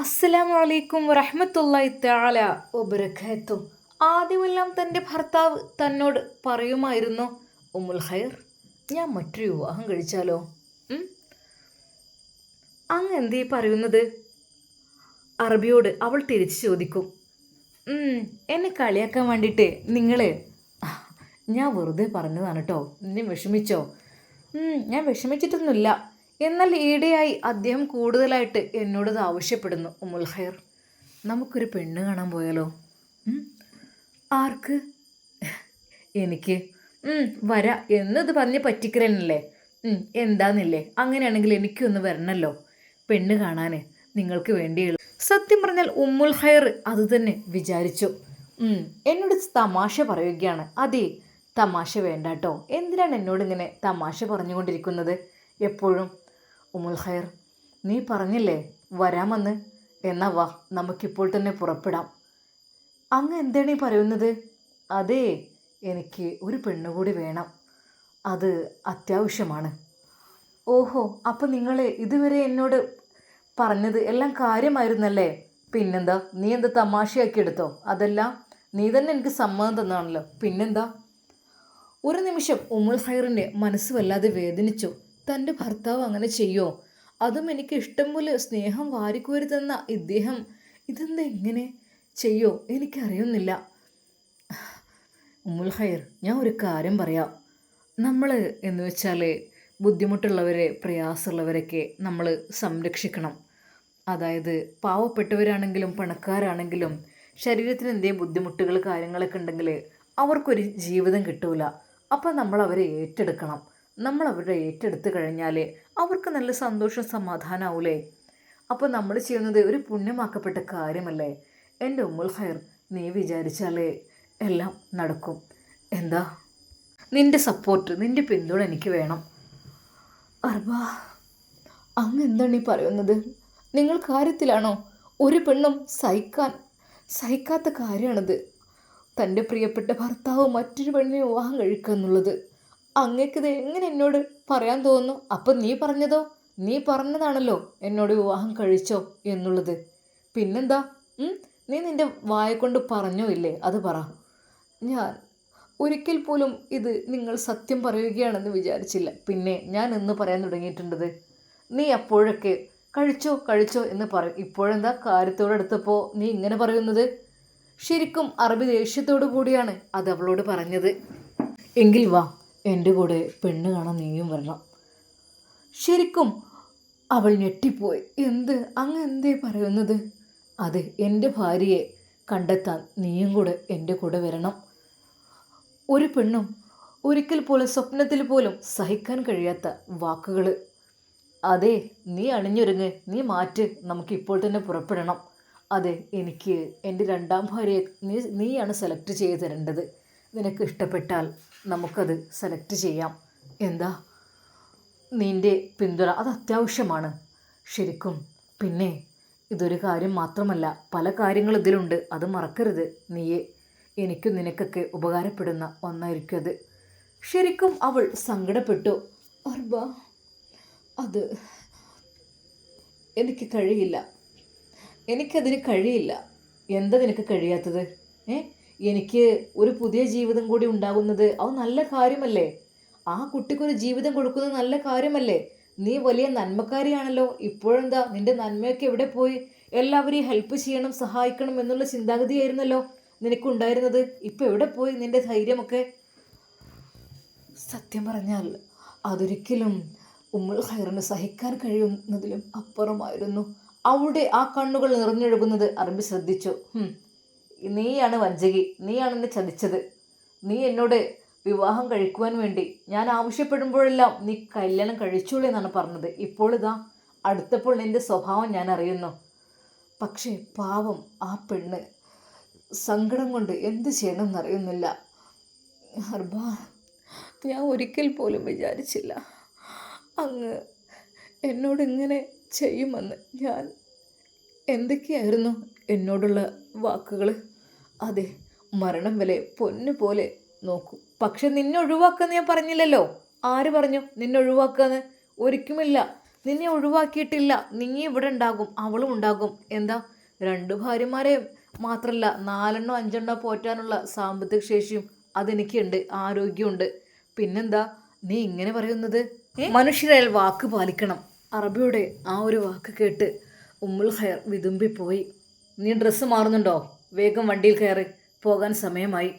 അസ്സലാമു അലൈക്കും വറഹ്മത്തുള്ളാഹി തആല വബറകാതുഹു. ആദ്യമെല്ലാം തന്റെ ഭർത്താവ് തന്നോട് പറയുമായിരുന്നു ഉമ്മുൽ ഖൈർ ഞാൻ മറ്റൊരു വിവാഹം കഴിച്ചാലോ? അങ്ങ് എന്തേ പറയുന്നത്? അറബിയോട് അവൾ തിരിച്ചു ചോദിക്കും എന്നെ കളിയാക്കാൻ വേണ്ടിയിട്ട് നിങ്ങൾ ഞാൻ വെറുതെ പറഞ്ഞതാണ് കേട്ടോ നീ വിഷമിച്ചോ? ഞാൻ വിഷമിച്ചിട്ടൊന്നുമില്ല എന്നാൽ ഈടെയായി അദ്ദേഹം കൂടുതലായിട്ട് എന്നോടത് ആവശ്യപ്പെടുന്നു ഉമുൽ ഖൈർ. നമുക്കൊരു പെണ്ണ് കാണാൻ പോയാലോ? ആർക്ക്? എനിക്ക്. വര. എന്നത് പറഞ്ഞ് പറ്റിക്കലല്ലേ എന്താന്നില്ലേ? അങ്ങനെയാണെങ്കിൽ എനിക്കൊന്ന് വരണല്ലോ. പെണ്ണ് കാണാൻ നിങ്ങൾക്ക് വേണ്ടിയുള്ളൂ സത്യം പറഞ്ഞാൽ ഉമ്മുൽ ഖൈർ അത് തന്നെ വിചാരിച്ചു. എന്നോട് തമാശ പറയുകയാണ്. അതെ തമാശ വേണ്ട കേട്ടോ എന്തിനാണ് എന്നോട് ഇങ്ങനെ തമാശ പറഞ്ഞുകൊണ്ടിരിക്കുന്നത്? എപ്പോഴും ഉമ്മുൽ ഖൈർ നീ പറഞ്ഞില്ലേ വരാമെന്ന് എന്നാ വാ നമുക്കിപ്പോൾ തന്നെ പുറപ്പെടാം. അങ്ങ് എന്താണ് ഈ പറയുന്നത്? അതെ എനിക്ക് ഒരു പെണ്ണുകൂടി വേണം. അത് അത്യാവശ്യമാണ്. ഓഹോ അപ്പം നിങ്ങൾ ഇതുവരെ എന്നോട് പറഞ്ഞത് എല്ലാം കാര്യമായിരുന്നല്ലേ? പിന്നെന്താ നീ എന്താ തമാശയാക്കി എടുത്തോ? അതെല്ലാം നീ തന്നെ എനിക്ക് സമ്മതം തന്നാണല്ലോ. പിന്നെന്താ? ഒരു നിമിഷം ഉമ്മുൽ ഖൈറിന്റെ മനസ്സ് വല്ലാതെ വേദനിച്ചു. തന്റെ ഭർത്താവ് അങ്ങനെ ചെയ്യോ? അതും എനിക്ക് ഇഷ്ടം പോലെ സ്നേഹം വാരിക്കോരി തന്ന ഇദ്ദേഹം ഇതെന്താ എങ്ങനെ ചെയ്യോ? എനിക്കറിയുന്നില്ല. ഉമ്മുൽ ഹൈർ ഞാൻ ഒരു കാര്യം പറയാം. നമ്മൾ എന്ന് വെച്ചാൽ ബുദ്ധിമുട്ടുള്ളവരെ പ്രയാസമുള്ളവരൊക്കെ നമ്മൾ സംരക്ഷിക്കണം. അതായത് പാവപ്പെട്ടവരാണെങ്കിലും പണക്കാരാണെങ്കിലും ശരീരത്തിന് എന്തെങ്കിലും ബുദ്ധിമുട്ടുകൾ കാര്യങ്ങളൊക്കെ ഉണ്ടെങ്കിൽ അവർക്കൊരു ജീവിതം കിട്ടൂല. അപ്പം നമ്മൾ അവരെ ഏറ്റെടുക്കണം. നമ്മൾ അവരുടെ ഏറ്റെടുത്ത് കഴിഞ്ഞാൽ അവർക്ക് നല്ല സന്തോഷം സമാധാനമാവൂലേ അപ്പോൾ നമ്മൾ ചെയ്യുന്നത് ഒരു പുണ്യമാക്കപ്പെട്ട കാര്യമല്ലേ? എന്റെ ഉമ്മുൽ ഹൈർ നീ വിചാരിച്ചാലേ എല്ലാം നടക്കും. എന്താ? നിന്റെ സപ്പോർട്ട് നിന്റെ പിന്തുണ എനിക്ക് വേണം. അർബ അങ്ങ് എന്താണ് ഈ പറയുന്നത്? നിങ്ങൾ കാര്യത്തിലാണോ? ഒരു പെണ്ണും സഹിക്കാൻ സഹിക്കാത്ത കാര്യമാണിത്. തന്റെ പ്രിയപ്പെട്ട ഭർത്താവ് മറ്റൊരു പെണ്ണിനെ വിവാഹം കഴിക്കുക എന്നുള്ളത് അങ്ങേക്കിത് എങ്ങനെ എന്നോട് പറയാൻ തോന്നുന്നു? അപ്പം നീ പറഞ്ഞതോ? നീ പറഞ്ഞതാണല്ലോ എന്നോട് വിവാഹം കഴിച്ചോ എന്നുള്ളത്. പിന്നെന്താ? നീ നിന്റെ വായ കൊണ്ട് പറഞ്ഞോ ഇല്ലേ? അത് പറ. ഞാൻ ഒരിക്കൽ പോലും ഇത് നിങ്ങൾ സത്യം പറയുകയാണെന്ന് വിചാരിച്ചില്ല. പിന്നെ ഞാൻ എന്ന് പറയാൻ തുടങ്ങിയിട്ടുണ്ടത് നീ അപ്പോഴൊക്കെ കഴിച്ചോ കഴിച്ചോ എന്ന് പറയും ഇപ്പോഴെന്താ കാര്യത്തോടെടുത്തപ്പോൾ നീ ഇങ്ങനെ പറയുന്നത്? ശരിക്കും അറബി ദേഷ്യത്തോടു കൂടിയാണ് അത് അവളോട് പറഞ്ഞത്. എങ്കിൽ വാ. എന്റെ കൂടെ പെണ്ണ് കാണാൻ നീയും വരണം. ശരിക്കും അവൾ ഞെട്ടിപ്പോയി. എന്ത്? അങ്ങ് എന്തേ പറയുന്നത്? അതെ എന്റെ ഭാര്യയെ കണ്ടെത്താൻ നീയും കൂടെ എന്റെ കൂടെ വരണം. ഒരു പെണ്ണും ഒരിക്കൽ പോലും സ്വപ്നത്തിൽ പോലും സഹിക്കാൻ കഴിയാത്ത വാക്കുകൾ അതെ നീ അണിഞ്ഞൊരുങ്ങ്. നീ മാറ്റ്. നമുക്ക് ഇപ്പോൾ തന്നെ പുറപ്പെടണം. അതെ എനിക്ക് എന്റെ രണ്ടാം ഭാര്യയെ നീ നീയാണ് സെലക്ട് ചെയ്ത് തരേണ്ടത്. നിനക്ക് ഇഷ്ടപ്പെട്ടാൽ. നമുക്കത് സെലക്ട് ചെയ്യാം. എന്താ? നിന്റെ പിന്തുണ അത് അത്യാവശ്യമാണ്. ശരിക്കും പിന്നെ ഇതൊരു കാര്യം മാത്രമല്ല പല കാര്യങ്ങൾ ഇതിലുണ്ട്. അത് മറക്കരുത്. നീയെ എനിക്കും നിനക്കൊക്കെ ഉപകാരപ്പെടുന്ന ഒന്നായിരിക്കും അത്. ശരിക്കും അവൾ സങ്കടപ്പെട്ടു. അർബ അത് എനിക്ക് കഴിയില്ല. എനിക്കതിന് കഴിയില്ല. എന്താ നിനക്ക് കഴിയാത്തത്? ഏ? എനിക്ക് ഒരു പുതിയ ജീവിതം കൂടി ഉണ്ടാകുന്നത് അത് നല്ല കാര്യമല്ലേ? ആ കുട്ടിക്കൊരു ജീവിതം കൊടുക്കുന്നത് നല്ല കാര്യമല്ലേ? നീ വലിയ നന്മക്കാരിയാണല്ലോ. ഇപ്പോഴെന്താ? നിന്റെ നന്മയൊക്കെ എവിടെ പോയി? എല്ലാവരെയും ഹെൽപ്പ് ചെയ്യണം സഹായിക്കണം എന്നുള്ള ചിന്താഗതിയായിരുന്നല്ലോ നിനക്കുണ്ടായിരുന്നത്. ഇപ്പം എവിടെ പോയി നിന്റെ ധൈര്യമൊക്കെ? സത്യം പറഞ്ഞാൽ അതൊരിക്കലും ഉമ്മുൽ ഖൈറിന് സഹിക്കാൻ കഴിയുന്നതിലും അപ്പുറമായിരുന്നു. അവിടെ ആ കണ്ണുകൾ നിറഞ്ഞൊഴുകുന്നത് അറബി ശ്രദ്ധിച്ചു. "ഹും, നീയാണ് വഞ്ചകി നീയാണ് എന്നെ ചതിച്ചത്. നീ എന്നോട് വിവാഹം കഴിക്കുവാൻ വേണ്ടി ഞാൻ ആവശ്യപ്പെടുമ്പോഴെല്ലാം നീ കല്യാണം കഴിച്ചോളൂ എന്നാണ് പറഞ്ഞത്. ഇപ്പോൾ അടുത്തപ്പോൾ എന്റെ സ്വഭാവം ഞാൻ അറിയുന്നു. പക്ഷേ പാവം ആ പെണ്ണ് സങ്കടം കൊണ്ട് എന്ത് ചെയ്യണമെന്ന് അറിയുന്നില്ല. ഹർബാ ഞാൻ ഒരിക്കൽ പോലും വിചാരിച്ചില്ല. അങ്ങ് എന്നോട് ഇങ്ങനെ ചെയ്യുമെന്ന് ഞാൻ എന്തൊക്കെയായിരുന്നു എന്നോടുള്ള വാക്കുകൾ അതെ മരണം വരെ പൊന്നു പോലെ നോക്കൂ. പക്ഷെ നിന്നെ ഒഴിവാക്കാന്ന് ഞാൻ പറഞ്ഞില്ലല്ലോ. ആര് പറഞ്ഞു നിന്നെ ഒഴിവാക്കാന്ന്? ഒരിക്കുമില്ല. നിന്നെ ഒഴിവാക്കിയിട്ടില്ല. നീ ഇവിടെ ഉണ്ടാകും അവളും ഉണ്ടാകും. എന്താ? രണ്ട് ഭാര്യമാരെ മാത്രമല്ല നാലെണ്ണോ അഞ്ചെണ്ണോ പോറ്റാനുള്ള സാമ്പത്തിക ശേഷിയും അതെനിക്കുണ്ട് ആരോഗ്യമുണ്ട് പിന്നെന്താ? നീ ഇങ്ങനെ പറയുന്നത്? മനുഷ്യരായാൽ വാക്ക് പാലിക്കണം. അറബിയുടെ ആ ഒരു വാക്ക് കേട്ട് ഉമ്മുൽ ഹയർ വിതുമ്പിപ്പോയി. നീ ഡ്രസ്സ് മാറുന്നുണ്ടോ? വേഗം വണ്ടിയിൽ കയറി. പോകാൻ സമയമായി.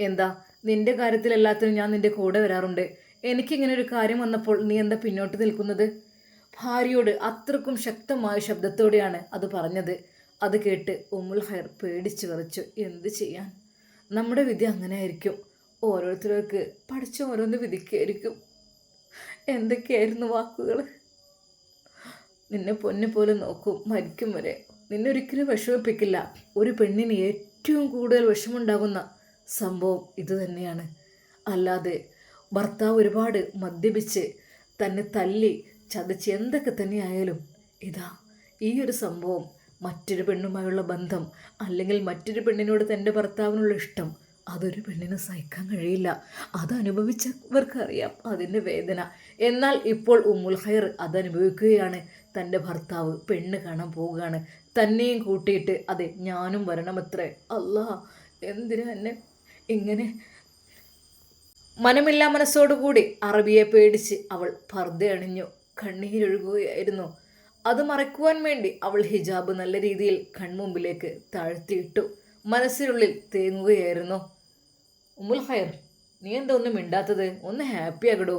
എന്താ? നിന്റെ കാര്യത്തിൽ എല്ലാത്തിനും ഞാൻ നിന്റെ കൂടെ വരാറുണ്ട്. എനിക്കിങ്ങനെ ഒരു കാര്യം വന്നപ്പോൾ നീ എന്താ പിന്നോട്ട് നിൽക്കുന്നത്? ഭാര്യയോട് അത്രക്കും ശക്തമായ ശബ്ദത്തോടെയാണ് അത് പറഞ്ഞത്. അത് കേട്ട് ഉമ്മുൽ ഹൈർ പേടിച്ചു വിറച്ചു. എന്ത് ചെയ്യാൻ? നമ്മുടെ വിധി അങ്ങനെ ആയിരിക്കും ഓരോരുത്തർക്ക് പഠിച്ച ഓരോന്ന് വിധിക്കായിരിക്കും. എന്തൊക്കെയായിരുന്നു വാക്കുകൾ നിന്നെ പൊന്നെ പോലെ നോക്കും മരിക്കും വരെ. നിന്നെ ഒരിക്കലും വിഷമിപ്പിക്കില്ല. ഒരു പെണ്ണിന് ഏറ്റവും കൂടുതൽ വിഷമുണ്ടാകുന്ന സംഭവം ഇത് തന്നെയാണ്. അല്ലാതെ ഭർത്താവ് ഒരുപാട് മദ്യപിച്ച് തന്നെ തല്ലി ചതച്ച് എന്തൊക്കെ തന്നെയായാലും ഇതാ ഈ ഒരു സംഭവം മറ്റൊരു പെണ്ണുമായുള്ള ബന്ധം അല്ലെങ്കിൽ മറ്റൊരു പെണ്ണിനോട് തന്റെ ഭർത്താവിനുള്ള ഇഷ്ടം അതൊരു പെണ്ണിന് സഹിക്കാൻ കഴിയില്ല. അത് അനുഭവിച്ചവർക്കറിയാം. അതിന്റെ വേദന. എന്നാൽ ഇപ്പോൾ ഉമ്മുൽ ഖൈർ അതനുഭവിക്കുകയാണ്. തന്റെ ഭർത്താവ് പെണ്ണ് കാണാൻ പോവുകയാണ്. തന്നെയും കൂട്ടിയിട്ട് അതെ ഞാനും വരണമത്രേ. അല്ലാ എന്തിനാ എന്നെ ഇങ്ങനെ? മനമില്ലാ മനസ്സോടുകൂടി അറബിയെ പേടിച്ച് അവൾ പർദ്ദ അണിഞ്ഞു കണ്ണീരൊഴുകുകയായിരുന്നു. അത് മറക്കുവാൻ വേണ്ടി അവൾ ഹിജാബ് നല്ല രീതിയിൽ കൺമുമ്പിലേക്ക് താഴ്ത്തിയിട്ടു മനസ്സിനുള്ളിൽ തേങ്ങുകയായിരുന്നു. ഉമ്മുൽ ഹയർ നീ എന്താ ഒന്നും മിണ്ടാത്തത്? ഒന്ന് ഹാപ്പി ആകടോ.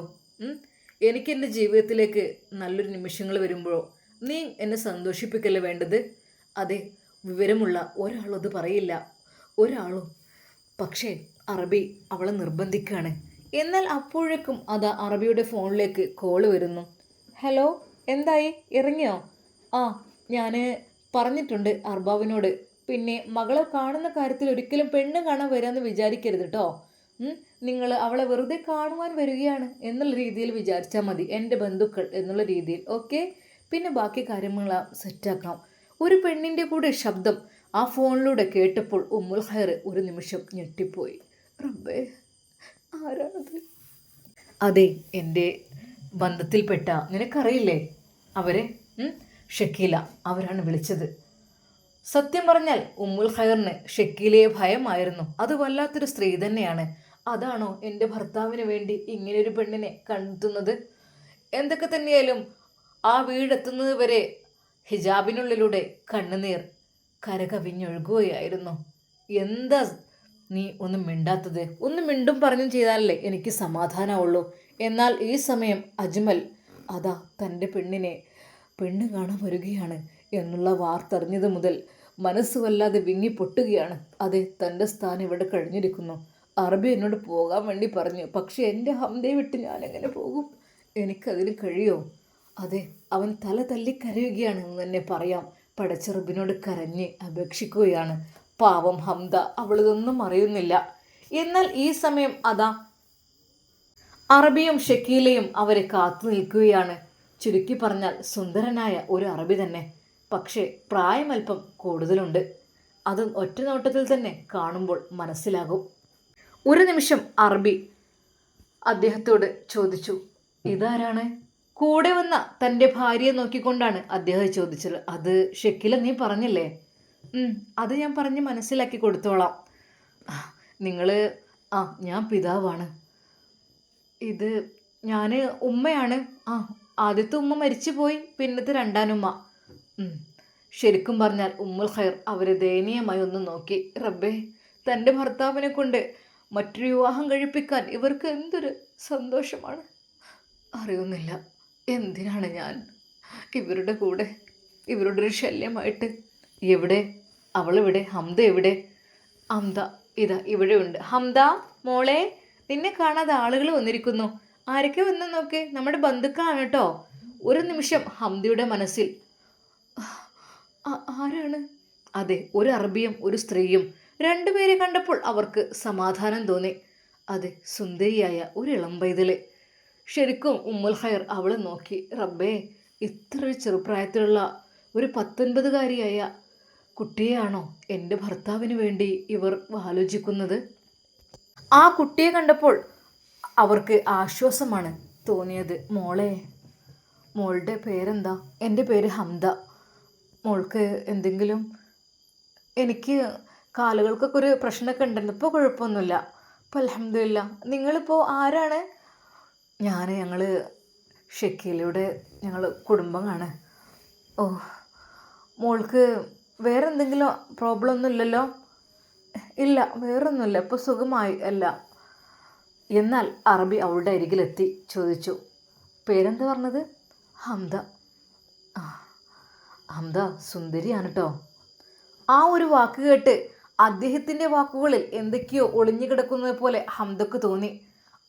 എനിക്ക് എന്റെ ജീവിതത്തിലേക്ക് നല്ലൊരു നിമിഷങ്ങൾ വരുമ്പോഴോ നീ എന്നെ സന്തോഷിപ്പിക്കല്ലേ വേണ്ടത്? അതെ വിവരമുള്ള ഒരാളും അത് പറയില്ല. ഒരാളും പക്ഷേ അറബി അവളെ നിർബന്ധിക്കുകയാണ് എന്നാൽ അപ്പോഴേക്കും അത് അറബിയുടെ ഫോണിലേക്ക് കോൾ വരുന്നു. ഹലോ എന്തായി? ഇറങ്ങിയോ? ആ ഞാൻ പറഞ്ഞിട്ടുണ്ട് അർബാവിനോട്. പിന്നെ മകളെ കാണുന്ന കാര്യത്തിൽ ഒരിക്കലും പെണ്ണ് കാണാൻ വരാമെന്ന് വിചാരിക്കരുത് കേട്ടോ നിങ്ങൾ അവളെ വെറുതെ കാണുവാൻ വരികയാണ് എന്നുള്ള രീതിയിൽ വിചാരിച്ചാൽ മതി എന്റെ ബന്ധുക്കൾ എന്നുള്ള രീതിയിൽ. ഓക്കെ? പിന്നെ ബാക്കി കാര്യങ്ങൾ സെറ്റാക്കാം ഒരു പെണ്ണിന്റെ കൂടെ ശബ്ദം ആ ഫോണിലൂടെ കേട്ടപ്പോൾ ഉമ്മുൽ ഖൈർ ഒരു നിമിഷം ഞെട്ടിപ്പോയി. റബ്ബേ ആരാണത്? അതെ എന്റെ ബന്ധത്തിൽപ്പെട്ട നിനക്കറിയില്ലേ? അവരെ? ഷക്കീല അവരാണ് വിളിച്ചത്. സത്യം പറഞ്ഞാൽ ഉമ്മുൽ ഖൈറിന് ഷക്കീലയെ ഭയമായിരുന്നു. അത് വല്ലാത്തൊരു സ്ത്രീ തന്നെയാണ്. അതാണോ എന്റെ ഭർത്താവിന് വേണ്ടി ഇങ്ങനെയൊരു പെണ്ണിനെ കണ്ടെത്തുന്നത്? എന്തൊക്കെ തന്നെയായാലും ആ വീടെത്തുന്നത് വരെ ഹിജാബിനുള്ളിലൂടെ കണ്ണുനീർ കരകവിഞ്ഞൊഴുകുകയായിരുന്നു. എന്താ നീ ഒന്നും മിണ്ടാത്തത്? ഒന്നും മിണ്ടും പറഞ്ഞും ചെയ്താലല്ലേ എനിക്ക് സമാധാനമുള്ളൂ എന്നാൽ ഈ സമയം അജ്മൽ അതാ തന്റെ പെണ്ണിനെ പെണ്ണ് കാണാൻ വരികയാണ് എന്നുള്ള വാർത്തറിഞ്ഞത് മുതൽ മനസ്സ് വല്ലാതെ വിങ്ങി പൊട്ടുകയാണ് അതെ തന്റെ സ്ഥാനം ഇവിടെ കഴിഞ്ഞിരിക്കുന്നു. അറബി എന്നോട് പോകാൻ വേണ്ടി പറഞ്ഞു. പക്ഷേ എന്റെ ഹംദയെ വിട്ട് ഞാൻ എങ്ങനെ പോകും? എനിക്കതിന് കഴിയോ? അതെ അവൻ തല തല്ലി കരയുകയാണ് എന്ന് തന്നെ പറയാം. പടച്ചെറുബിനോട് കരഞ്ഞ് അപേക്ഷിക്കുകയാണ്. പാവം ഹംദ അവളിതൊന്നും അറിയുന്നില്ല. എന്നാൽ ഈ സമയം അതാ അറബിയും ഷക്കീലയും അവരെ കാത്തു നിൽക്കുകയാണ്. ചുരുക്കി പറഞ്ഞാൽ സുന്ദരനായ ഒരു അറബി തന്നെ. പക്ഷേ പ്രായമല്പം കൂടുതലുണ്ട്. അത് ഒറ്റ നോട്ടത്തിൽ തന്നെ കാണുമ്പോൾ മനസ്സിലാകും. ഒരു നിമിഷം അറബി അദ്ദേഹത്തോട് ചോദിച്ചു ഇതാരാണ്? കൂടെ വന്ന തന്റെ ഭാര്യയെ നോക്കിക്കൊണ്ടാണ് അദ്ദേഹം ചോദിച്ചത്. അത് ഷെക്കില നീ പറഞ്ഞില്ലേ? അത് ഞാൻ പറഞ്ഞ് മനസ്സിലാക്കി കൊടുത്തോളാം. നിങ്ങൾ ആ ഞാൻ പിതാവാണ്. ഇത് ഞാൻ ഉമ്മയാണ്. ആ ആദ്യത്തെ ഉമ്മ മരിച്ചു പോയി പിന്നത്തെ രണ്ടാനുമ്മ ശരിക്കും പറഞ്ഞാൽ ഉമ്മുൽ ഖൈർ അവരെ ദയനീയമായി ഒന്ന് നോക്കി. റബ്ബേ തന്റെ ഭർത്താവിനെ കൊണ്ട് മറ്റൊരു വിവാഹം കഴിപ്പിക്കാൻ ഇവർക്ക് എന്തൊരു സന്തോഷമാണ്. അറിയുന്നില്ല. എന്തിനാണ് ഞാൻ? ഇവരുടെ കൂടെ ഇവരുടെ ഒരു ശല്യമായിട്ട്. എവിടെ? അവളെവിടെ? ഹംദ എവിടെ? ഹംദ ഇതാ ഇവിടെ ഉണ്ട്. ഹംദ മോളെ നിന്നെ കാണാതെ ആളുകൾ വന്നിരിക്കുന്നു. ആരൊക്കെ വന്നു നോക്ക്? നമ്മുടെ ബന്ധുക്കളാണ് കേട്ടോ. ഒരു നിമിഷം ഹംദയുടെ മനസ്സിൽ. ആരാണ്? അതെ ഒരു അറബിയും ഒരു സ്ത്രീയും. രണ്ടുപേരെ കണ്ടപ്പോൾ അവർക്ക് സമാധാനം തോന്നി. അതെ സുന്ദരിയായ ഒരു ഇളം പൈതൽ. ശരിക്കും ഉമ്മുൽ ഖൈർ അവളെ നോക്കി റബ്ബേ ഇത്ര ഒരു ചെറുപ്രായത്തിലുള്ള ഒരു പത്തൊൻപതുകാരിയായ കുട്ടിയെയാണോ എന്റെ ഭർത്താവിന് വേണ്ടി ഇവർ ആലോചിക്കുന്നത്? ആ കുട്ടിയെ കണ്ടപ്പോൾ അവർക്ക് ആശ്വാസമാണ് തോന്നിയത്. മോളെ മോളുടെ പേരെന്താ? എന്റെ പേര് ഹംദ. മോൾക്ക് എന്തെങ്കിലും എനിക്ക് കാലുകൾക്കൊക്കെ ഒരു പ്രശ്നമൊക്കെ ഉണ്ടായിരുന്നു ഇപ്പോൾ കുഴപ്പമൊന്നുമില്ല. ഇപ്പോൾ അലഹമില്ല നിങ്ങളിപ്പോൾ ആരാണ്? ഞാൻ ഞങ്ങൾ ഷെക്കിലൂടെ ഞങ്ങൾ കുടുംബമാണ്. ഓ മോൾക്ക് വേറെ എന്തെങ്കിലും പ്രോബ്ലം ഒന്നും ഇല്ലല്ലോ ഇല്ല വേറൊന്നുമില്ല. ഇപ്പോൾ സുഖമായി അല്ല. എന്നാൽ അറബി അവളുടെ അരികിലെത്തി ചോദിച്ചു. പേരെന്താ പറഞ്ഞത്? ഹംദ. ഹംദ സുന്ദരിയാണ് കേട്ടോ ആ ഒരു വാക്ക് കേട്ട് അദ്ദേഹത്തിന്റെ വാക്കുകളിൽ എന്തൊക്കെയോ ഒളിഞ്ഞു കിടക്കുന്നത് പോലെ ഹംദക്ക് തോന്നി.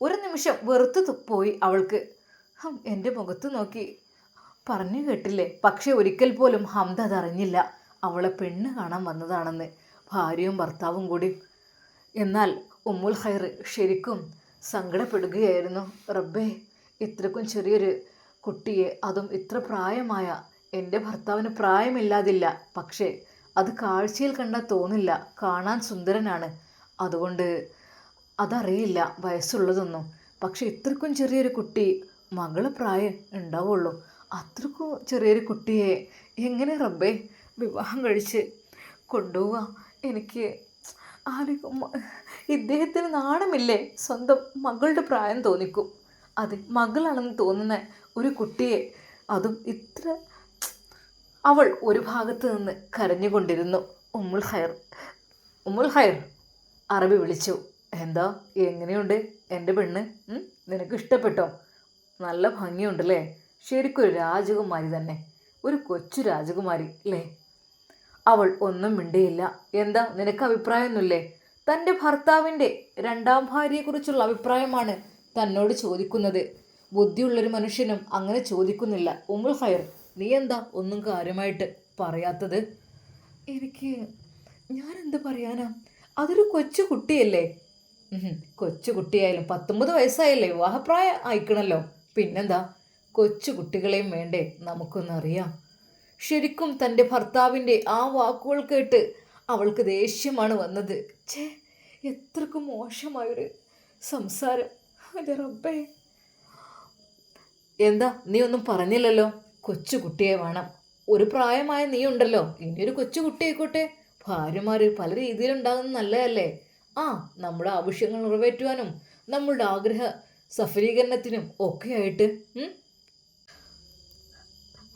ഒരു നിമിഷം വെറുത്തു പോയി അവൾക്ക്. എന്റെ മുഖത്ത് നോക്കി. പറഞ്ഞു കേട്ടില്ലേ? പക്ഷെ ഒരിക്കൽ പോലും ഹംദ അതറിഞ്ഞില്ല. അവളെ പെണ്ണ് കാണാൻ വന്നതാണെന്ന്. ഭാര്യയും ഭർത്താവും കൂടി. എന്നാൽ ഉമ്മുൽ ഹൈർ ശരിക്കും സങ്കടപ്പെടുകയായിരുന്നു. റബ്ബേ ഇത്രക്കും ചെറിയൊരു കുട്ടിയെ അതും ഇത്ര പ്രായമായ എന്റെ ഭർത്താവിന് പ്രായമില്ലാതില്ല. പക്ഷേ അത് കാഴ്ചയിൽ കണ്ടാൽ തോന്നില്ല. കാണാൻ സുന്ദരനാണ്. അതുകൊണ്ട് അതറിയില്ല വയസ്സുള്ളതൊന്നും. പക്ഷെ ഇത്രക്കും ചെറിയൊരു കുട്ടി മകൾ പ്രായം ഉണ്ടാവുള്ളൂ. അത്രക്കും ചെറിയൊരു കുട്ടിയെ എങ്ങനെ റബ്ബേ വിവാഹം കഴിച്ച് കൊണ്ടുപോവാ? എനിക്ക് ആലോചിക്കും ഇദ്ദേഹത്തിന് നാണമില്ലേ? സ്വന്തം മകളുടെ പ്രായം തോന്നിക്കും. അതെ മകളാണെന്ന് തോന്നുന്ന ഒരു കുട്ടിയെ അതും ഇത്ര അവൾ ഒരു ഭാഗത്ത് നിന്ന് കരഞ്ഞുകൊണ്ടിരുന്നു. ഉമ്മുൽ ഖൈർ ഉമ്മുൽ ഖൈർ അറബി വിളിച്ചു. എന്താ? എങ്ങനെയുണ്ട്? എന്റെ പെണ്ണ്? നിനക്ക് ഇഷ്ടപ്പെട്ടോ? നല്ല ഭംഗിയുണ്ടല്ലേ? ശരിക്കും ഒരു രാജകുമാരി തന്നെ. ഒരു കൊച്ചു രാജകുമാരി അല്ലേ അവൾ ഒന്നും മിണ്ടിയില്ല. എന്താ? നിനക്ക് അഭിപ്രായമൊന്നുമില്ലേ? തന്റെ ഭർത്താവിന്റെ രണ്ടാം ഭാര്യയെക്കുറിച്ചുള്ള അഭിപ്രായമാണ് തന്നോട് ചോദിക്കുന്നത്. ബുദ്ധിയുള്ളൊരു മനുഷ്യനും അങ്ങനെ ചോദിക്കുന്നില്ല. ഉമ്മൾ ഹയർ നീ എന്താ ഒന്നും കാര്യമായിട്ട് പറയാത്തത്? എനിക്ക് ഞാൻ എന്ത് പറയാനാ? അതൊരു കൊച്ചു കുട്ടിയല്ലേ? കൊച്ചു കുട്ടിയായാലും പത്തൊമ്പത് വയസ്സായല്ലേ വിവാഹപ്രായം ആയിക്കണല്ലോ. പിന്നെന്താ? കൊച്ചു കുട്ടികളെയും വേണ്ടേ നമുക്കൊന്നറിയാം. ശരിക്കും തന്റെ ഭർത്താവിന്റെ ആ വാക്കുകൾ കേട്ട് അവൾക്ക് ദേഷ്യമാണ് വന്നത്. ഛേ എത്രക്കും മോശമായൊരു സംസാരം. റബ്ബേ. എന്താ നീ ഒന്നും പറഞ്ഞില്ലല്ലോ? കൊച്ചു കുട്ടിയെ വേണം. ഒരു പ്രായമായ നീ ഉണ്ടല്ലോ ഇനിയൊരു കൊച്ചു കുട്ടിയായിക്കോട്ടെ. ഭാര്യമാർ പല രീതിയിലുണ്ടാകുന്നത് നല്ലതല്ലേ? ആ നമ്മുടെ ആവശ്യങ്ങൾ നിറവേറ്റുവാനും നമ്മളുടെ ആഗ്രഹ സഫലീകരണത്തിനും ഒക്കെയായിട്ട്?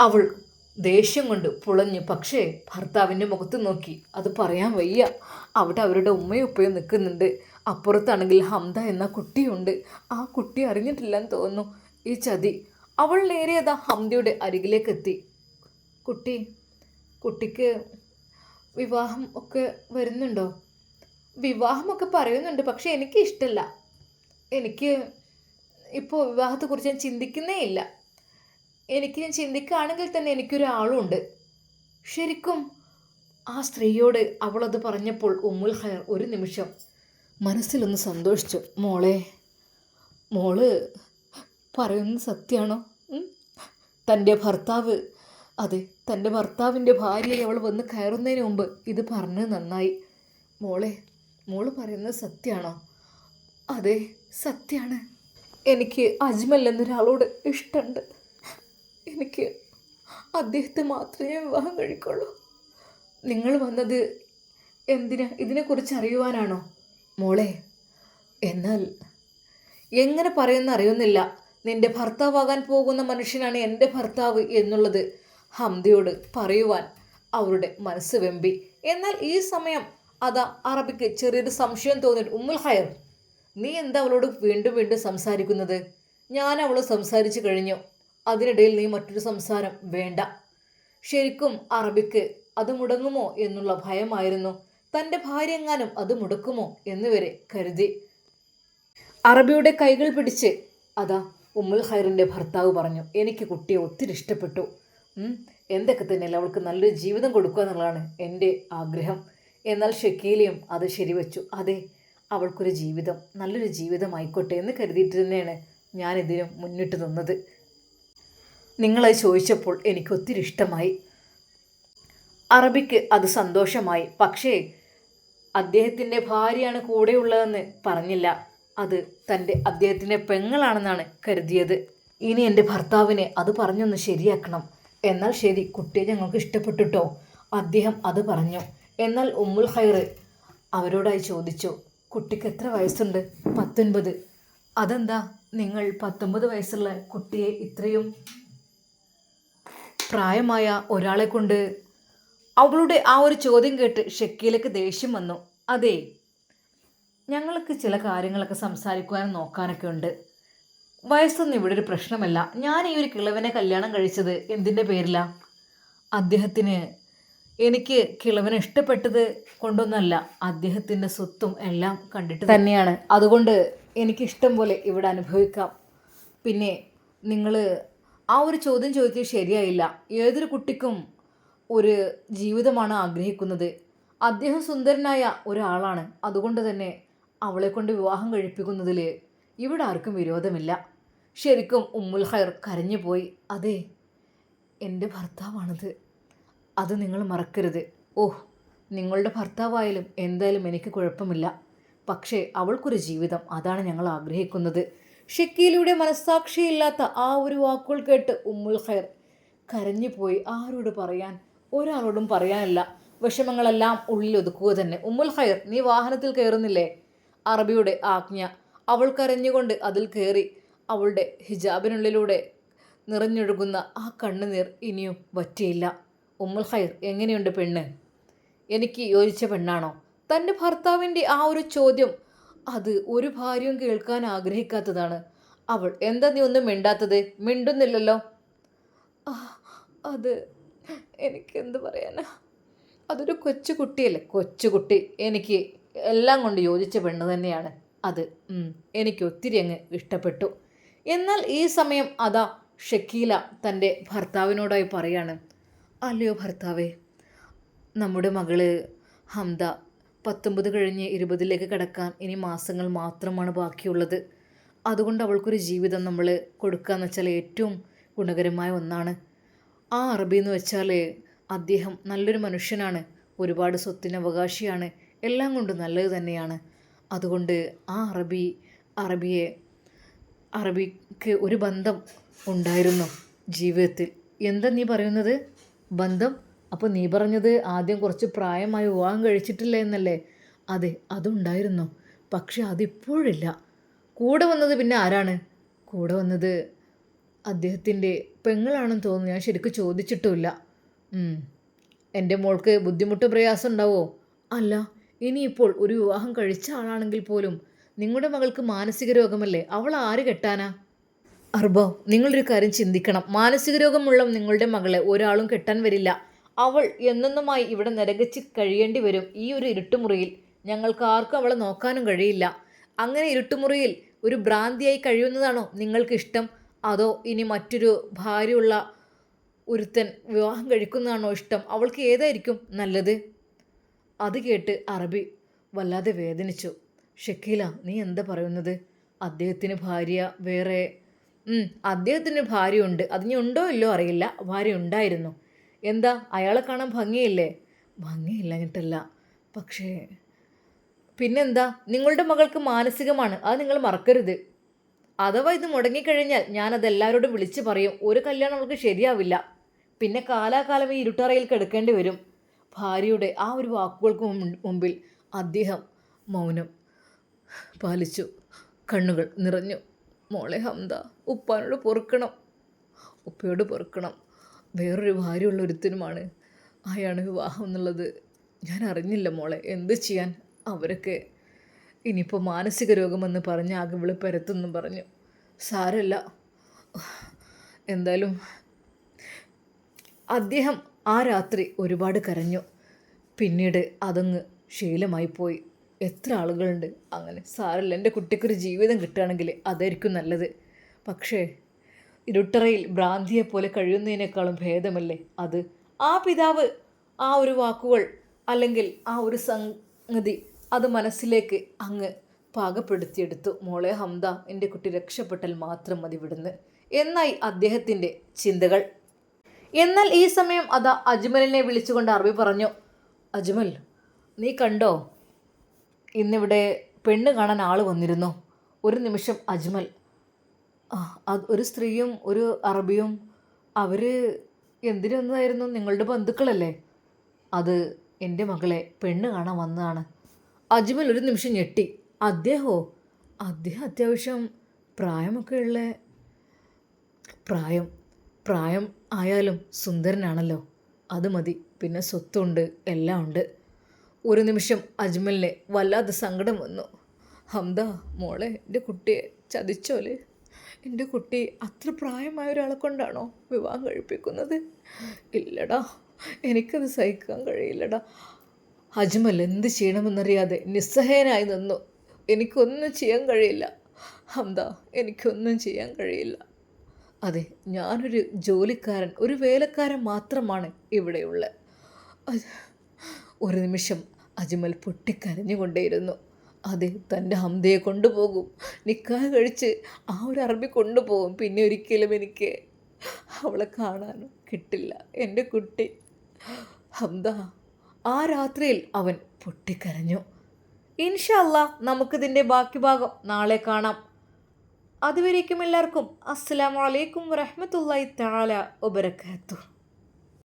അവൾ ദേഷ്യം കൊണ്ട് പുളഞ്ഞു പക്ഷേ ഭർത്താവിന്റെ മുഖത്ത് നോക്കി. അത് പറയാൻ വയ്യ. അവിടെ അവരുടെ ഉമ്മയും ഉപ്പയും നിൽക്കുന്നുണ്ട്. അപ്പുറത്താണെങ്കിൽ ഹംദ എന്ന കുട്ടിയുണ്ട്. ആ കുട്ടി അറിഞ്ഞിട്ടില്ലെന്ന് തോന്നുന്നു. ഈ ചതി. അവൾ നേരെ അതാ ഹംദയുടെ അരികിലേക്ക് എത്തി. കുട്ടി കുട്ടിക്ക് വിവാഹം ഒക്കെ വരുന്നുണ്ടോ? വിവാഹമൊക്കെ പറയുന്നുണ്ട് പക്ഷെ എനിക്ക് ഇഷ്ടമല്ല എനിക്ക് ഇപ്പോൾ വിവാഹത്തെക്കുറിച്ച് ഞാൻ ചിന്തിക്കുന്നേ ഇല്ല. എനിക്ക് ഞാൻ ചിന്തിക്കുകയാണെങ്കിൽ തന്നെ എനിക്കൊരാളുണ്ട്. ശരിക്കും ആ സ്ത്രീയോട് അവളത് പറഞ്ഞപ്പോൾ ഉമ്മുൽ ഹയർ ഒരു നിമിഷം മനസ്സിലൊന്ന് സന്തോഷിച്ചു. മോളെ മോൾ പറയുന്നത് സത്യമാണോ? തന്റെ ഭർത്താവ് അതെ തന്റെ ഭർത്താവിന്റെ ഭാര്യയെ അവൾ വന്ന് കയറുന്നതിന് മുമ്പ് ഇത് പറഞ്ഞത് നന്നായി. മോളെ മോൾ പറയുന്നത് സത്യമാണോ അതെ സത്യമാണ് എനിക്ക് അജ്മൽ എന്നൊരാളോട് ഇഷ്ടമുണ്ട് എനിക്ക് അദ്ദേഹത്തെ മാത്രമേ വിവാഹം കഴിക്കുള്ളൂ. നിങ്ങൾ വന്നത് എന്തിനാ? ഇതിനെക്കുറിച്ച് അറിയുവാനാണോ? മോളെ എന്നാൽ എങ്ങനെ പറയുന്ന അറിയുന്നില്ല. നിന്റെ ഭർത്താവാകാൻ പോകുന്ന മനുഷ്യനാണ് എന്റെ ഭർത്താവ് എന്നുള്ളത് ഹംദയോട് പറയുവാൻ അവരുടെ മനസ്സ് വെമ്പി. എന്നാൽ ഈ സമയം അതാ അറബിക്ക് ചെറിയൊരു സംശയം തോന്നിയിട്ട് ഉമ്മുൽ ഹയർ നീ എന്താ അവളോട് വീണ്ടും വീണ്ടും സംസാരിക്കുന്നത്? ഞാൻ അവൾ സംസാരിച്ചു കഴിഞ്ഞു. അതിനിടയിൽ നീ മറ്റൊരു സംസാരം വേണ്ട. ശരിക്കും അറബിക്ക് അത് മുടങ്ങുമോ എന്നുള്ള ഭയമായിരുന്നു. തന്റെ ഭാര്യ എങ്ങാനും അത് മുടക്കുമോ എന്നുവരെ കരുതി. അറബിയുടെ കൈകൾ പിടിച്ച് അതാ ഉമ്മുൽ ഖൈറിന്റെ ഭർത്താവ് പറഞ്ഞു എനിക്ക് കുട്ടിയെ ഒത്തിരി ഇഷ്ടപ്പെട്ടു. എന്തൊക്കെ തന്നെയല്ല അവൾക്ക് നല്ലൊരു ജീവിതം കൊടുക്കുക എന്നുള്ളതാണ് എന്റെ ആഗ്രഹം. എന്നാൽ ഷക്കീലയും അത് ശരിവെച്ചു. അതെ അവൾക്കൊരു ജീവിതം നല്ലൊരു ജീവിതമായിക്കോട്ടെ എന്ന് കരുതിയിട്ട് തന്നെയാണ് ഞാനിതിനും മുന്നിട്ട് നിന്നത്. നിങ്ങളത് ചോദിച്ചപ്പോൾ എനിക്ക് ഒത്തിരി ഇഷ്ടമായി. അറബിക്ക് അത് സന്തോഷമായി. പക്ഷേ അദ്ദേഹത്തിന്റെ ഭാര്യയാണ് കൂടെയുള്ളതെന്ന് പറഞ്ഞില്ല. അത് തന്റെ അദ്ദേഹത്തിന്റെ പെങ്ങളാണെന്നാണ് കരുതിയത്. ഇനി എന്റെ ഭർത്താവിനെ അത് പറഞ്ഞൊന്ന് ശരിയാക്കണം. എന്നാൽ ശരി കുട്ടിയെ ഞങ്ങൾക്ക് ഇഷ്ടപ്പെട്ടുട്ടോ? അദ്ദേഹം അത് പറഞ്ഞു. എന്നാൽ ഉമ്മുൽ ഖൈർ അവരോടായി ചോദിച്ചു കുട്ടിക്ക് എത്ര വയസ്സുണ്ട്? പത്തൊൻപത്. അതെന്താ? നിങ്ങൾ പത്തൊമ്പത് വയസ്സുള്ള കുട്ടിയെ ഇത്രയും പ്രായമായ ഒരാളെ കൊണ്ട്? അവളുടെ ആ ഒരു ചോദ്യം കേട്ട് ഷക്കീലക്ക് ദേഷ്യം വന്നു. അതെ ഞങ്ങൾക്ക് ചില കാര്യങ്ങളൊക്കെ സംസാരിക്കുവാനും നോക്കാനൊക്കെ ഉണ്ട്. വയസ്സൊന്നും ഇവിടെ ഒരു പ്രശ്നമല്ല. ഞാൻ ഈ ഒരു കിളവനെ കല്യാണം കഴിച്ചത് എന്തിന്റെ പേരിലാണ് അദ്ദേഹത്തിന് എനിക്ക് കിളവനെ ഇഷ്ടപ്പെട്ടത് കൊണ്ടൊന്നല്ല അദ്ദേഹത്തിന്റെ സ്വത്തും എല്ലാം കണ്ടിട്ട് തന്നെയാണ്. അതുകൊണ്ട് എനിക്ക് ഇഷ്ടം പോലെ ഇവിടെ അനുഭവിക്കാം. പിന്നെ നിങ്ങൾ ആ ഒരു ചോദ്യം ചോദിച്ചത് ശരിയായില്ല. ഏതൊരു കുട്ടിക്കും ഒരു ജീവിതമാണ് ആഗ്രഹിക്കുന്നത്. അദ്ദേഹം സുന്ദരനായ ഒരാളാണ്. അതുകൊണ്ട് തന്നെ അവളെ കൊണ്ട് വിവാഹം കഴിപ്പിക്കുന്നതിൽ ഇവിടെ ആർക്കും വിരോധമില്ല. ശരിക്കും ഉമ്മുൽ ഖൈർ കരഞ്ഞുപോയി. അതെ എന്റെ ഭർത്താവാണത്. അത് നിങ്ങൾ മറക്കരുത്. ഓഹ് നിങ്ങളുടെ ഭർത്താവായാലും എന്തായാലും എനിക്ക് കുഴപ്പമില്ല. പക്ഷേ അവൾക്കൊരു ജീവിതം അതാണ് ഞങ്ങൾ ആഗ്രഹിക്കുന്നത്. ഷക്കീലയുടെ മനസ്സാക്ഷിയില്ലാത്ത ആ ഒരു വാക്കുകൾ കേട്ട് ഉമ്മുൽ ഖൈർ കരഞ്ഞുപോയി. ആരോട് പറയാൻ? ഒരാളോടും പറയാനില്ല. വിഷമങ്ങളെല്ലാം ഉള്ളിൽ ഒതുക്കുക തന്നെ. ഉമ്മുൽ ഖൈർ നീ വാഹനത്തിൽ കയറുന്നില്ലേ? അറബിയുടെ ആജ്ഞ. അവൾ കരഞ്ഞുകൊണ്ട് അതിൽ കയറി അവളുടെ ഹിജാബിനുള്ളിലൂടെ നിറഞ്ഞൊഴുകുന്ന ആ കണ്ണുനീർ ഇനിയും വറ്റിയില്ല. ഉമ്മുൽ ഖൈർ എങ്ങനെയുണ്ട് പെണ്ണ്? എനിക്ക് യോജിച്ച പെണ്ണാണോ? തന്റെ ഭർത്താവിന്റെ ആ ഒരു ചോദ്യം അത് ഒരു ഭാര്യയും കേൾക്കാൻ ആഗ്രഹിക്കാത്തതാണ്. അവൾ എന്താ നീ ഒന്നും മിണ്ടാത്തത്? മിണ്ടുന്നില്ലല്ലോ. "ആ, അത് എനിക്കെന്ത് പറയാനാ? അതൊരു കൊച്ചു കുട്ടിയല്ലേ കൊച്ചു കുട്ടി എനിക്ക് എല്ലാം കൊണ്ട് യോജിച്ച പെണ്ണ് തന്നെയാണ്. അത് എനിക്ക് ഒത്തിരി അങ്ങ് ഇഷ്ടപ്പെട്ടു. എന്നാൽ ഈ സമയം അതാ ഷക്കീല തന്റെ ഭർത്താവിനോടായി പറയാണ്. അല്ലയോ ഭർത്താവേ? നമ്മുടെ മകൾ ഹംദ പത്തൊമ്പത് കഴിഞ്ഞ് ഇരുപതിലേക്ക് കടക്കാൻ ഇനി മാസങ്ങൾ മാത്രമാണ് ബാക്കിയുള്ളത്. അതുകൊണ്ട് അവൾക്കൊരു ജീവിതം നമ്മൾ കൊടുക്കാന്ന് വെച്ചാൽ ഏറ്റവും ഗുണകരമായ ഒന്നാണ്. ആ അറബി എന്ന് വെച്ചാൽ അദ്ദേഹം നല്ലൊരു മനുഷ്യനാണ്. ഒരുപാട് സ്വത്തിന് അവകാശിയാണ്. എല്ലാം കൊണ്ടും നല്ലത് തന്നെയാണ്. അതുകൊണ്ട് ആ അറബി അറബിയെ അറബിക്ക് ഒരു ബന്ധം ഉണ്ടായിരുന്നു ജീവിതത്തിൽ. എന്താ നീ പറയുന്നത്? ബന്ധം. അപ്പോൾ നീ പറഞ്ഞത് ആദ്യം കുറച്ച് പ്രായമായി വിവാഹം കഴിച്ചിട്ടില്ല എന്നല്ലേ? അതെ അതുണ്ടായിരുന്നു. പക്ഷെ അതിപ്പോഴില്ല. കൂടെ വന്നത് പിന്നെ ആരാണ്? കൂടെ വന്നത് അദ്ദേഹത്തിന്റെ പെങ്ങളാണെന്ന് തോന്നുന്നു. ഞാൻ ശരിക്കും ചോദിച്ചിട്ടുമില്ല. എന്റെ മോൾക്ക് ബുദ്ധിമുട്ട് പ്രയാസം ഉണ്ടാവോ? അല്ല ഇനിയിപ്പോൾ ഒരു വിവാഹം കഴിച്ച ആളാണെങ്കിൽ പോലും നിങ്ങളുടെ മകൾക്ക് മാനസിക രോഗമല്ലേ? അവൾ ആര് കെട്ടാനാ? അർബോ നിങ്ങളൊരു കാര്യം ചിന്തിക്കണം. മാനസിക രോഗമുള്ള നിങ്ങളുടെ മകളെ ഒരാളും കെട്ടാൻ വരില്ല. അവൾ എന്നെന്നുമായി ഇവിടെ നിരകച്ച് കഴിയേണ്ടി വരും. ഈ ഒരു ഇരുട്ടുമുറിയിൽ ഞങ്ങൾക്ക് ആർക്കും അവളെ നോക്കാനും കഴിയില്ല. അങ്ങനെ ഇരുട്ടുമുറിയിൽ ഒരു ഭ്രാന്തിയായി കഴിയുന്നതാണോ നിങ്ങൾക്ക് ഇഷ്ടം അതോ ഇനി മറ്റൊരു ഭാര്യയുള്ള ഒരുത്തൻ വിവാഹം കഴിക്കുന്നതാണോ ഇഷ്ടം? അവൾക്ക് ഏതായിരിക്കും നല്ലത്? അത് കേട്ട് അറബി വല്ലാതെ വേദനിച്ചു. ഷക്കീല നീ എന്താ പറയുന്നത്? അദ്ദേഹത്തിന് ഭാര്യ വേറെ അദ്ദേഹത്തിന് ഭാര്യയുണ്ട്. ഞാൻ ഉണ്ടോ ഇല്ലോ അറിയില്ല. ഭാര്യ ഉണ്ടായിരുന്നു. എന്താ? അയാളെ കാണാൻ ഭംഗിയില്ലേ? ഭംഗിയില്ലാഞ്ഞിട്ടല്ല പക്ഷേ പിന്നെന്താ? നിങ്ങളുടെ മകൾക്ക് മാനസികമാണ്. അത് നിങ്ങൾ മറക്കരുത്. അഥവാ ഇത് മുടങ്ങിക്കഴിഞ്ഞാൽ ഞാനത് എല്ലാവരോടും വിളിച്ചു പറയും. ഒരു കല്യാണം അവൾക്ക് ശരിയാവില്ല. പിന്നെ കാലാകാലം ഈ ഇരുട്ടറയിൽ കിടക്കേണ്ടി വരും. ഭാര്യയുടെ ആ ഒരു വാക്കുകൾക്ക് മുമ്പിൽ അദ്ദേഹം മൗനം പാലിച്ചു. കണ്ണുകൾ നിറഞ്ഞു. മോളെ ഹംദ ഉപ്പാനോട് പൊറുക്കണം. ഉപ്പയോട് പൊറുക്കണം. വേറൊരു ഭാര്യയുള്ള ഒരുത്തിനുമാണ് അയാണ് വിവാഹം എന്നുള്ളത്. ഞാൻ അറിഞ്ഞില്ല മോളെ എന്ത് ചെയ്യാൻ? അവരൊക്കെ ഇനിയിപ്പോൾ മാനസിക രോഗമെന്ന് പറഞ്ഞ് ആകെ വിളിപ്പരത്തെന്നും പറഞ്ഞു. സാരല്ല. എന്തായാലും അദ്ദേഹം ആ രാത്രി ഒരുപാട് കരഞ്ഞു. പിന്നീട് അതങ്ങ് ശീലമായി പോയി. എത്ര ആളുകളുണ്ട്? അങ്ങനെ. സാരല്ല എന്റെ കുട്ടിക്കൊരു ജീവിതം കിട്ടുകയാണെങ്കിൽ അതായിരിക്കും നല്ലത്. പക്ഷേ ഇരുട്ടറയിൽ ഭ്രാന്തിയെപ്പോലെ കഴിയുന്നതിനേക്കാളും ഭേദമല്ലേ അത്? ആ പിതാവ് ആ ഒരു വാക്കുകൾ അല്ലെങ്കിൽ ആ ഒരു സംഗതി അത് മനസ്സിലേക്ക് അങ്ങ് പാകപ്പെടുത്തിയെടുത്തു. മോളെ ഹംദ എന്റെ കുട്ടി രക്ഷപ്പെട്ടാൽ മാത്രം മതി വിടുന്ന് എന്നായി അദ്ദേഹത്തിന്റെ ചിന്തകൾ. എന്നാൽ ഈ സമയം അതാ അജ്മലിനെ വിളിച്ചുകൊണ്ട് അറബി പറഞ്ഞു. അജ്മൽ നീ കണ്ടോ? ഇന്നിവിടെ പെണ്ണ് കാണാൻ ആൾ വന്നിരുന്നു. ഒരു നിമിഷം അജ്മൽ. ഒരു സ്ത്രീയും ഒരു അറബിയും. അവർ എന്തിനൊന്നതായിരുന്നു നിങ്ങളുടെ ബന്ധുക്കളല്ലേ? അത് എന്റെ മകളെ പെണ്ണ് കാണാൻ വന്നതാണ്. അജ്മൽ ഒരു നിമിഷം ഞെട്ടി. അദ്ദേഹമോ അദ്ദേഹം അത്യാവശ്യം പ്രായമൊക്കെ ഉള്ള പ്രായം. പ്രായം ആയാലും സുന്ദരനാണല്ലോ. അത് മതി. പിന്നെ സ്വത്തുണ്ട്. എല്ലാം ഉണ്ട്. ഒരു നിമിഷം അജ്മലിനെ വല്ലാതെ സങ്കടം വന്നു. ഹംദ മോളെ എന്റെ കുട്ടിയെ ചതിച്ചോലെ. എന്റെ കുട്ടി അത്ര പ്രായമായ ഒരാളെ കൊണ്ടാണോ വിവാഹം കഴിപ്പിക്കുന്നത്? ഇല്ലടാ എനിക്കത് സഹിക്കാൻ കഴിയില്ലടാ. അജ്മൽ എന്ത് ചെയ്യണമെന്നറിയാതെ നിസ്സഹയനായി നിന്നു. എനിക്കൊന്നും ചെയ്യാൻ കഴിയില്ല. ഹംദ എനിക്കൊന്നും ചെയ്യാൻ കഴിയില്ല. അതെ ഞാനൊരു ജോലിക്കാരൻ ഒരു വേലക്കാരൻ മാത്രമാണ് ഇവിടെയുള്ളത്. ഒരു നിമിഷം അജ്മൽ പൊട്ടിക്കരഞ്ഞുകൊണ്ടേയിരുന്നു. അതെ തന്റെ ഹംദയെ കൊണ്ടുപോകും. നിക്കാഹ് കഴിച്ച് ആ ഒരു അറബി കൊണ്ടുപോകും. പിന്നെ ഒരിക്കലും എനിക്ക് അവളെ കാണാനും കിട്ടില്ല. എന്റെ കുട്ടി. ഹംദ ആ രാത്രിയിൽ അവൻ പൊട്ടിക്കരഞ്ഞു. ഇൻഷല്ല നമുക്കിതിന്റെ ബാക്കി ഭാഗം നാളെ കാണാം. അതുവരേക്കും എല്ലാവർക്കും അസ്സാം വലൈക്കും വറഹ്മത്തുള്ളാഹി താല വബറകാതുഹു.